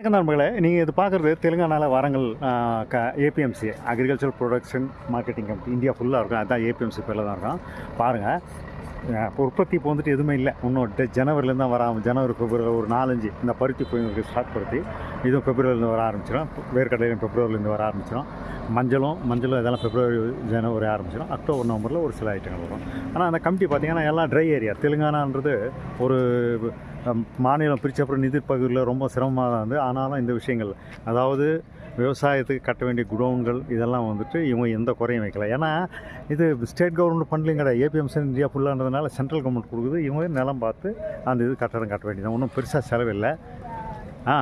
வணக்கம் நண்பர்களே. நீங்கள் இது பார்க்குறது தெலுங்கானாவில் வாரங்கள் க APMC agriculture production marketing company India ஃபுல்லாக இருக்கும். அதுதான் ஏபிஎம்சி பேரில் தான் இருக்கும். பாருங்கள் இப்போ உற்பத்தி இப்போ வந்துட்டு எதுவுமே இல்லை. இன்னும் ஜனவரிலேருந்து தான் வராமல் ஜனவரி பிப்ரவரி ஒரு நாலஞ்சு இந்த பருத்தி போய் ஸ்டார்ட் பருத்தி இதுவும் பிப்ரவரிலேருந்து வர ஆரம்பிச்சிடும் வேர்க்கடலையும் பிப்ரவரிலேருந்து வர ஆரம்பிச்சிடும் மஞ்சளும் மஞ்சளும் இதெல்லாம் பிப்ரவரி ஜனவரி ஆரம்பிச்சிடும் அக்டோபர் நவம்பரில் ஒரு சில ஐட்டங்கள் வரும். ஆனால் அந்த கமிட்டி பார்த்திங்கன்னா எல்லாம் ட்ரை ஏரியா தெலுங்கானான்றது ஒரு மாநிலம் பிரித்த அப்புறம் நிதி பகுதியில் ரொம்ப சிரமமாக தான் இருந்து ஆனாலும் இந்த விஷயங்கள் அதாவது விவசாயத்துக்கு கட்ட வேண்டிய குடோன்கள் இதெல்லாம் வந்துட்டு இவங்க எந்த குறையும் வைக்கல. ஏன்னா இது ஸ்டேட் கவர்மெண்ட் பண்ணலையும் கிடையாது ஏபிஎம்சி இந்தியா ஃபுல்லான்றதுனால சென்ட்ரல் கவர்மெண்ட் கொடுக்குது. இவங்க நிலம் பார்த்து அந்த இது கட்டடம் கட்ட வேண்டியது ஒன்றும் பெருசாக செலவில்லை ஆ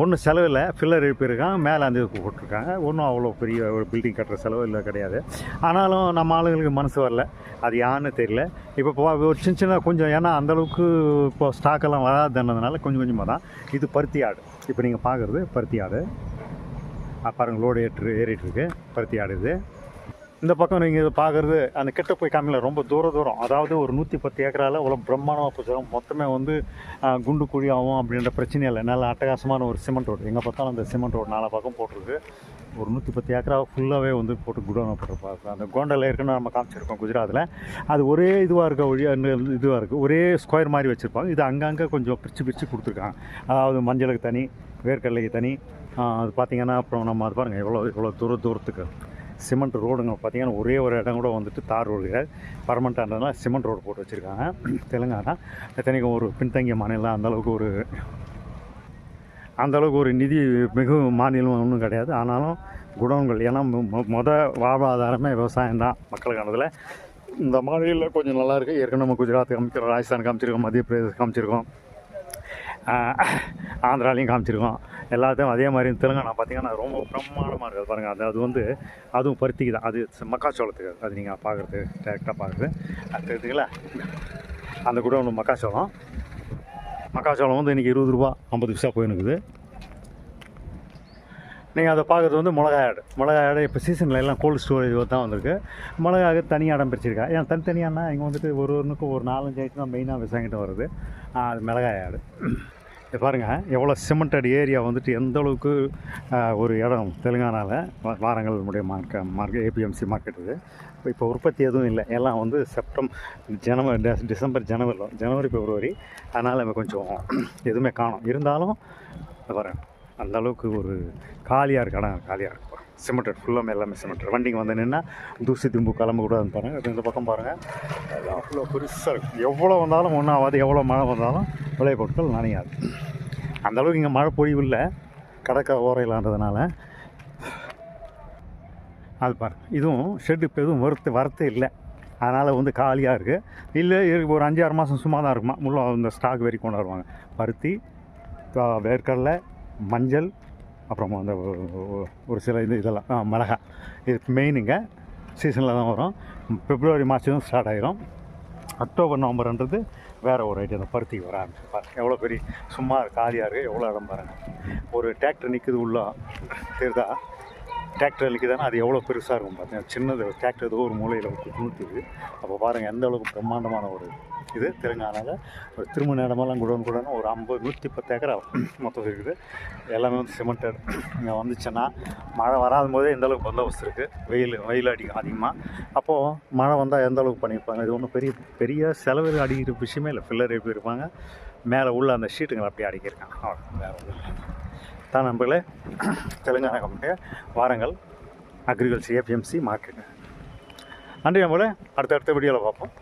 ஒன்றும் செலவில்லை. ஃபில்லர் எழுப்பியிருக்கான் மேலே அந்த இது போட்டிருக்காங்க. ஒன்றும் அவ்வளோ பெரிய ஒரு பில்டிங் கட்டுற செலவு இல்லை கிடையாது. ஆனாலும் நம்ம ஆளுங்களுக்கு மனசு வரல. அது யான்னு தெரியல. இப்போ ஒரு சின்ன சின்ன கொஞ்சம் ஏன்னா அந்தளவுக்கு இப்போ ஸ்டாக்கெல்லாம் வராதுன்றதுனால கொஞ்சம் கொஞ்சமாக தான். இது பருத்தி ஆடு. இப்போ நீங்கள் பார்க்குறது பருத்தி ஆடு. பாருங்கள் லோடு ஏற்று ஏறிட்டுருக்கு பருத்தி ஆடு இது. இந்த பக்கம் நீங்கள் இதை பார்க்குறது அந்த கிட்ட போய் காமியில் ரொம்ப தூர தூரம். அதாவது ஒரு நூற்றி பத்து ஏக்கரால் அவ்வளோ பிரம்மாண்டமாக போச்சு மொத்தமே வந்து குண்டு குழி ஆகும் அப்படின்ற பிரச்சனை இல்லை. நல்ல அட்டகாசமான ஒரு சிமெண்ட் ரோடு. எங்கே பார்த்தாலும் அந்த சிமெண்ட் ரோடு நாலா பக்கம் போட்டிருக்கு. ஒரு நூற்றி பத்து ஏக்கரா ஃபுல்லாகவே வந்து போட்டு குடோனை போட்டிருப்பாங்க அந்த கோண்டல் இருக்குன்னு நம்ம காமிச்சிருக்கோம் குஜராத்தில் அது ஒரே இதுவாக இருக்க ஒழிய இதுவாக இருக்குது ஒரே ஸ்கொயர் மாதிரி வச்சுருப்பாங்க. இது அங்கங்கே கொஞ்சம் பிரித்து பிரித்து கொடுத்துருக்காங்க. அதாவது மஞ்சளுக்கு தனி வேர்க்கடலைக்கு தனி. அது பார்த்திங்கன்னா அப்புறம் நம்ம அது பாருங்கள் எவ்வளோ எவ்வளோ தூர தூரத்துக்கு. சிமெண்ட் ரோடுங்க பார்த்திங்கன்னா ஒரே ஒரு இடம் கூட வந்துட்டு தார் ரோடு கிடையாது. பர்மனண்ட்டான்றதுனால சிமெண்ட் ரோடு போட்டு வச்சுருக்காங்க. தெலுங்கானா. இத்தனைக்கும் ஒரு பின்தங்கிய மாநிலம். அந்தளவுக்கு ஒரு அந்தளவுக்கு ஒரு நிதி மிகு மாநிலம் ஒன்றும் கிடையாது. ஆனாலும் குடோன்கள் ஏன்னா மொ- மொ- மொத வாழ்வாதாரமே விவசாயம் தான் மக்களுக்கானதில் இந்த மாநிலம் கொஞ்சம் நல்லாயிருக்கு ஏற்கனவே நம்ம குஜராத் காமிச்சிருக்கோம் ராஜஸ்தான் காமிச்சிருக்கோம் மத்திய பிரதேசம் காமிச்சிருக்கோம். ஆந்திராலையும் காமிச்சிருக்கோம். எல்லாத்தையும் அதே மாதிரி தெலுங்கானா பார்த்தீங்கன்னா ரொம்ப பிரமாண்டமாக இருக்குது. பாருங்கள் அது அது வந்து அதுவும் பருத்திக்கு தான். அது மக்காச்சோளத்துக்கு அது நீங்கள் பார்க்குறது டேரெக்டாக பார்க்குறது. அது தெரியுதுங்களா அந்த கூட ஒன்று மக்காச்சோளம். மக்காச்சோளம் வந்து இன்றைக்கி இருபது ரூபா ஐம்பது பைசா போயினுக்குது நீங்கள் அதை பார்க்குறது வந்து மிளகாய் ஆடு மிளகாய் ஆடு இப்போ சீசனில் எல்லாம் கோல்டு ஸ்டோரேஜ் தான் வந்திருக்கு. மிளகாய் தனியாக இடம் பிரிச்சிருக்கா ஏன்னா தனித்தனியானா இங்கே வந்துட்டு ஒரு ஒன்றுக்கும் ஒரு நாலஞ்சு ஐட்டம் தான் மெயினாக விசாங்கிட்டு வருது அது மிளகாய் ஆடு இது பாருங்கள் எவ்வளோ சிமெண்டட் ஏரியா வந்துட்டு எந்த அளவுக்கு ஒரு இடம் தெலுங்கானாவில் வாரங்கள் முடிய மார்க்க மார்க்கெட் ஏபிஎம்சி மார்க்கெட் இது. இப்போ இப்போ உற்பத்தி எதுவும் இல்லை. எல்லாம் வந்து செப்டம்பர் ஜனவரி டிசம்பர் ஜனவரி ஜனவரி பிப்ரவரி அதனால் கொஞ்சம் எதுவுமே காணும். இருந்தாலும் பாருங்கள் அந்த அளவுக்கு ஒரு காலியாக இருக்கு. காலியாக இருக்கும் சிமெண்டட் ஃபுல்லாமே எல்லாமே சிமெண்டட் வண்டிங்க வந்து நின்னா தூசி திம்பு கிளம்ப கூடாது பாருங்கள் இந்த பக்கம் பாருங்கள் எல்லாம் அவ்வளோ பெருசாக இருக்கும் எவ்வளோ வந்தாலும் ஒன்றாவது எவ்வளோ மழை வந்தாலும் விளைபொருட்கள் நனையாது. அந்த அளவுக்கு இங்கே மழை பொழிவு இல்லை. கடற்கரை ஓரையிலான்றதுனால அது பாரு இதுவும் ஷெட் இப்போ எதுவும் வரத்து வரத்து இல்லை. அதனால் வந்து காலியாக இருக்குது இல்லை இருக்கு ஒரு அஞ்சு ஆறு மாதம் சும்மா தான் இருக்குமா? முள்ள இந்த ஸ்டாக் வெறி கொண்டு வருவாங்க. பருத்தி வேர்க்கடலை மஞ்சள் அப்புறமா அந்த ஒரு சில இது இதெல்லாம். மிளகாய். இது மெயினுங்க சீசனில் தான் வரும். பிப்ரவரி மாதம் ஸ்டார்ட் ஆகிரும் அக்டோபர் நவம்பர்ன்றது வேறு ஒரு ஐட்டம் அந்த பருத்திக்கு வர ஆரம்பிச்சு பாருங்க. எவ்வளோ பெரிய சும்மா காலியாக இருக்குது எவ்வளோ இடம் பாருங்கள் ஒரு டிராக்டர் நிற்குது உள்ள. தெரிதா டிராக்டர் நிற்குதுன்னா அது எவ்வளோ பெருசாக இருக்கும் பார்த்தீங்கன்னா சின்னது டிராக்டர் ஏதோ ஒரு மூலையில் நூற்றுது அப்போ பாருங்கள் எந்த அளவுக்கு பிரம்மாண்டமான ஒரு இது தெலுங்கானாவில் ஒரு திருமண இடமெல்லாம் குடோன் குடோன் ஒரு ஐம்பது நூற்றி பத்து ஏக்கரா மொத்தம் இருக்குது. எல்லாமே வந்து சிமெண்டட் இங்கே வந்துச்சுன்னா மழை வராத போதே எந்தளவுக்கு பந்தோபஸ்து இருக்குது வெயில் வெயில் அடிக்கும் அதிகமாக அப்போது மழை வந்தால் எந்த அளவுக்கு பண்ணியிருப்பாங்க? இது ஒன்றும் பெரிய பெரிய செலவு அடிக்கிற விஷயமே இல்லை. ஃபில்லர் எப்படி இருப்பாங்க மேலே உள்ள அந்த ஷீட்டுங்களை அப்படியே அடிக்கிருக்காங்க. அவ்வளோ வேறு ஒன்றும் இல்லை. தான் நண்பர்களே Telangana company Warangal. Agriculture APMC market நன்றி நம்மளே அடுத்த அடுத்த வீடியோவில் பார்ப்போம்.